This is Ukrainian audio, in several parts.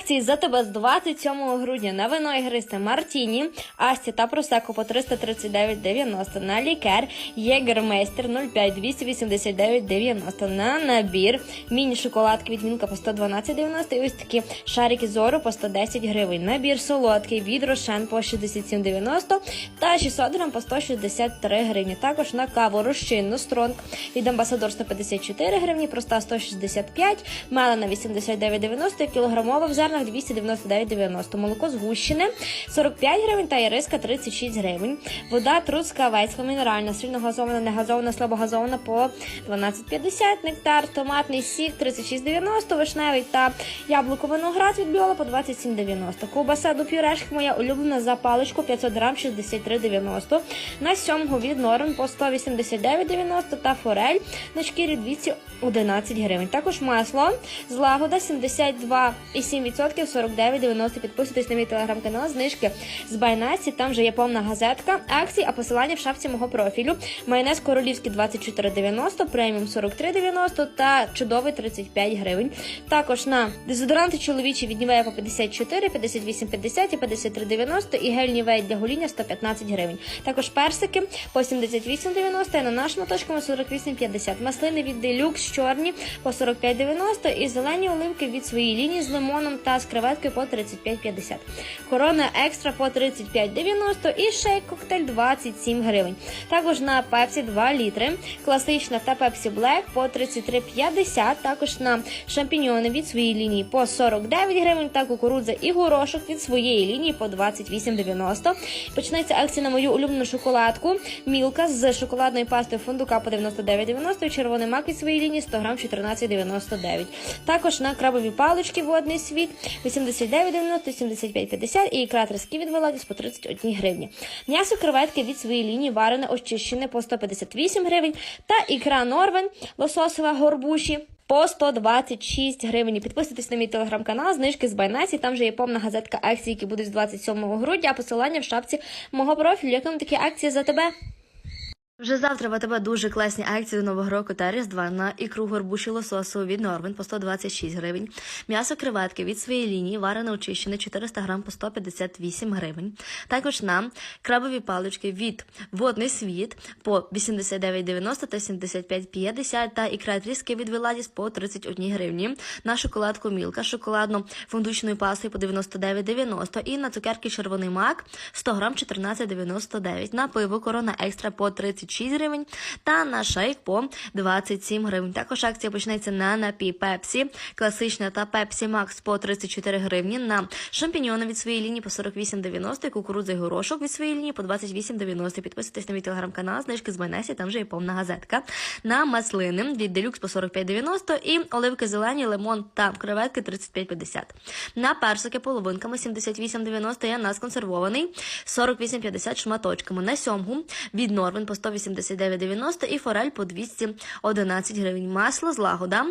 Акції за тебе з 27 грудня на вино ігристе Мартіні, Асті та Просеко по 339,90 на лікер, Єгермейстер 05 289,90 на набір, міні-шоколадки від Мінка по 112,90 і ось такі шарики зору по 110 гривень. Набір солодкий від Рошен по 67,90 та 600 грам по 163 гривні. Також на каву розчинну Стронг від Амбасадор 154 гривні, проста 165, мелена 89,90, кілограмова в зернах 299,90, молоко згущене 45 гривень та іриска 36 гривень. Вода трускавецька мінеральна, сильно газована, не газована, слабо газована по 12,50, нектар, томатний сік 36,90, вишневий та яблуко виноград від біола по 27,90. Ковбаса до пюрешки моя улюблена за паличку 500 грам 63,90. На сьомгу від норм по 189,90 та форель на шкірі 211 гривень. Також масло злагода 72,7% 49,90. Підписуйтесь на мій телеграм-канал, знижки з Байнасі. Там вже є повна газетка акцій, а посилання в шапці мого профілю. Майонез королівський 24,90, преміум 43,90 та чудовий 35 гривень. Також на дезодоранти чоловічі від Нівея по 54, 58,50 і 53,90 і гель Нівея для гоління 115 гривень. Також персики по 78,90 і на нашому точками 48,50. Маслини від Deluxe чорні по 45,90 і зелені оливки від своєї лінії з лимоном та з креветкою по 35,50. Корона екстра по 35,90 і шейк коктейль 27 гривень. Також на пепсі 2 літри, класична та пепсі Black по 33,50. Також на шампіньони від своєї лінії по 49 гривень та кукурудза і горошок від своєї лінії по 28,90. Почнеться акція на мою улюблену шоколадку Мілка з шоколадною пастою фундука по 99,90 і червоний мак від своєї лінії 100 грам 14,99. Також на крабові палички водний світ 89,90, 75,50 і ікра трески від Веладіс по 31 гривні. М'ясо креветки від своєї лінії варене очищене по 158 гривень та ікра Норвен лососова горбуші. По 126 гривень. Підписуйтесь на мій телеграм-канал, знижки з Байнасі. Там вже є повна газетка акцій, які будуть з 27 грудня. А посилання в шапці мого профілю. Як вам такі акції за тебе? Вже завтра в АТБ дуже класні акції до Нового року та Різдва на ікру горбуші лососу від Норвен по 126 гривень, м'ясо креветки від своєї лінії, варене очищене 400 грам по 158 гривень. Також на крабові палички від Водний світ по 89,90 та 75,50 та ікра тріски від Веладіс по 31 гривні. На шоколадку Мілка шоколадно фундучною пастою по 99,90 і на цукерки червоний мак 100 грам 14,99. На пиво Корона Екстра по 36 гривень та на шейк по 27 гривень. Також акція почнеться на напій Пепсі, класична та Пепсі Макс по 34 гривні, на шампіньони від своєї лінії по 48,90 і кукурудза і горошок від своєї лінії по 28,90. Підписуйтесь на мій телеграм-канал, знижки з Байнесі, там вже є повна газетка. На маслини від Делюкс по 45,90 і оливки зелені, лимон та креветки 35,50. На персики половинками 78,90 і ананас консервований 48,50 шматочками. На сьомгу від Норвен по 189,90 і форель по 211 гривень. Масло злагода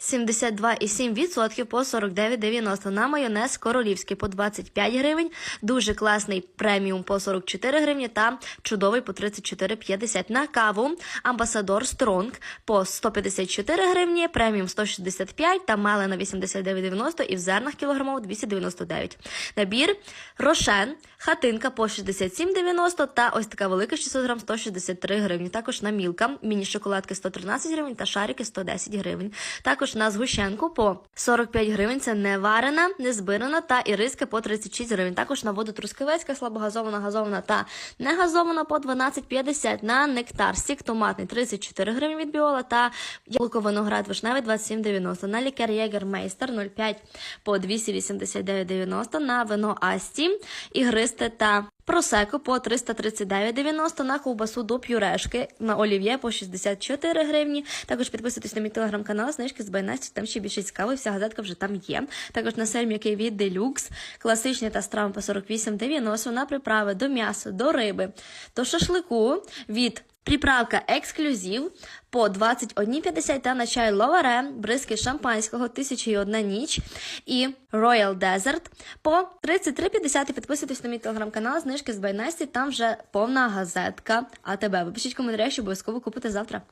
72,7% по 49,90 на майонез королівський по 25 гривень, дуже класний преміум по 44 гривні та чудовий по 34,50 на каву Амбасадор Стронг по 154 гривні, преміум 165 та мелена 89,90 і в зернах кілограмов 299. Набір Рошен, хатинка по 67,90 та ось така велика 600 грам 163 гривні. Також на мілка, міні-шоколадки 113 гривень та шарики 110 гривень. Також на згущенку по 45 гривень. Це не варена, не збирана та іриска по 36 гривень. Також на воду трускавецька, слабогазована, газована та не газована по 12,50. На нектар, сік томатний 34 гривень від біола та яблуко виноград вишневий 27,90. На лікер Єгермейстер 0,5 по 289,90. На вино Асті, ігристе та Просеко по 339,90 на ковбасу до пюрешки, на олів'є по 64 гривні. Також підписуйтесь на мій телеграм-канал, знижки з Байнасті, там ще більше цікаво, вся газетка вже там є. Також на сельм, м'який від Делюкс, класичні та страви по 48,90 на приправи до м'яса, до риби, до шашлику від Приправка ексклюзив по 21,50 та на чай ловаре, бризки шампанського, 1001 ніч і Royal Desert по 33,50. Підписуйтесь на мій телеграм-канал, знижки з Байнесті, там вже повна газетка АТБ. Ви пишіть коментарі, що обов'язково купите завтра.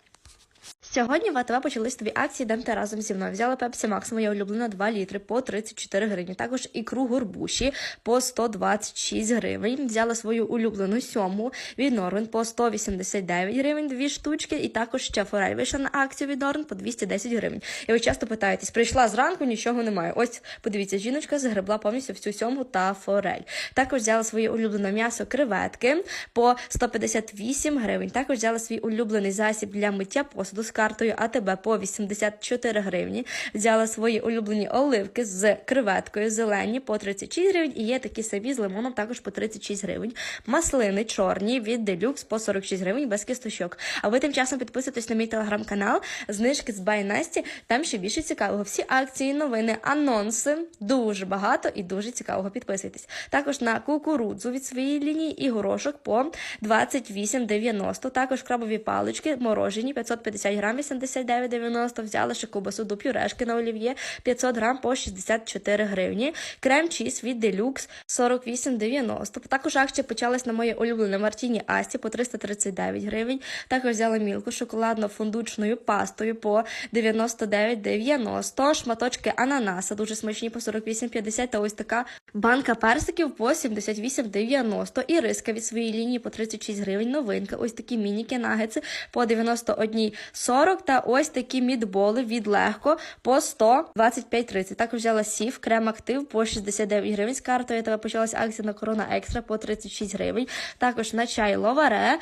Сьогодні в АТВ почались нові акції «Йдемте разом зі мною. Взяла Pepsi Max, моя улюблена 2 літри по 34 гривні. Також ікру горбуші по 126 гривень. Взяла свою улюблену сьому від Норвен по 189 гривень, дві штучки. І також ще форель вийшла на акцію від Норвен по 210 гривень. І ви часто питаєтесь, прийшла зранку, нічого немає. Ось подивіться, жіночка загребла повністю всю сьому та форель. Також взяла своє улюблене м'ясо креветки по 158 гривень. Також взяла свій улюблений засіб для миття посуду з картою АТБ по 84 гривні. Взяла свої улюблені оливки з креветкою зелені по 36 гривень. І є такі самі з лимоном також по 36 гривень. Маслини чорні від Делюкс по 46 гривень без кісточок. А ви тим часом підписуйтесь на мій телеграм-канал. Знижки з Бай Насті. Там ще більше цікавого. Всі акції, новини, анонси. Дуже багато і дуже цікавого. Підписуйтесь. Також на кукурудзу від своєї лінії і горошок по 28,90. Також крабові палички морожені 550 грам 89,90. Взяла ще ковбасу до пюрешки на олів'є 500 грам по 64 гривні. Крем чіз від Deluxe 48,90. Також акція почалась на моє улюблене Мартіні Асті по 339 гривень. Також взяла мілку шоколадно-фундучною пастою по 99,90. Шматочки ананаса дуже смачні по 48,50. Та ось така банка персиків по 78,90. І риска від своєї лінії по 36 гривень. Новинка. Ось такі мініки нагетси по 91,40. Та ось такі мідболи від легко по 125,30. Також взяла сів, крем актив по 69 гривень з картою. Та почалась акція на корона екстра по 36 гривень. Також на чай ловаре,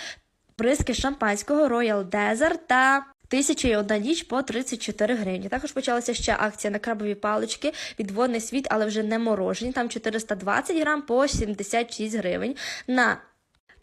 бризки шампанського Royal Desert та Тисяча і одна ніч по 34 гривні. Також почалася ще акція на крабові палички від водний світ, але вже не морожені. Там 420 грам по 76 гривень. На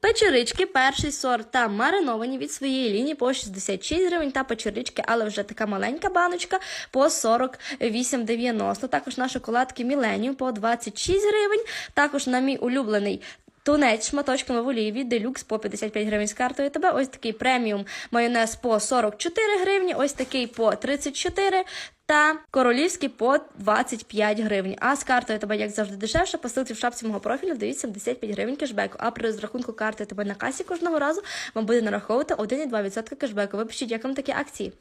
Печерички, перший сорт та мариновані від своєї лінії по 66 гривень та печерички, але вже така маленька баночка по 48,90. Також на шоколадки Міленіум по 26 гривень. Також на мій улюблений Тунець шматочками в олії від Deluxe по 55 гривень з картою тебе. Ось такий преміум майонез по 44 гривні, ось такий по 34 та королівський по 25 гривень. А з картою тебе, як завжди, дешевше. По в шапці мого профілю дають 75 гривень кешбеку. А при розрахунку карти тебе на касі кожного разу вам буде нараховувати 1,2% кешбеку. Ви пишіть, як вам такі акції.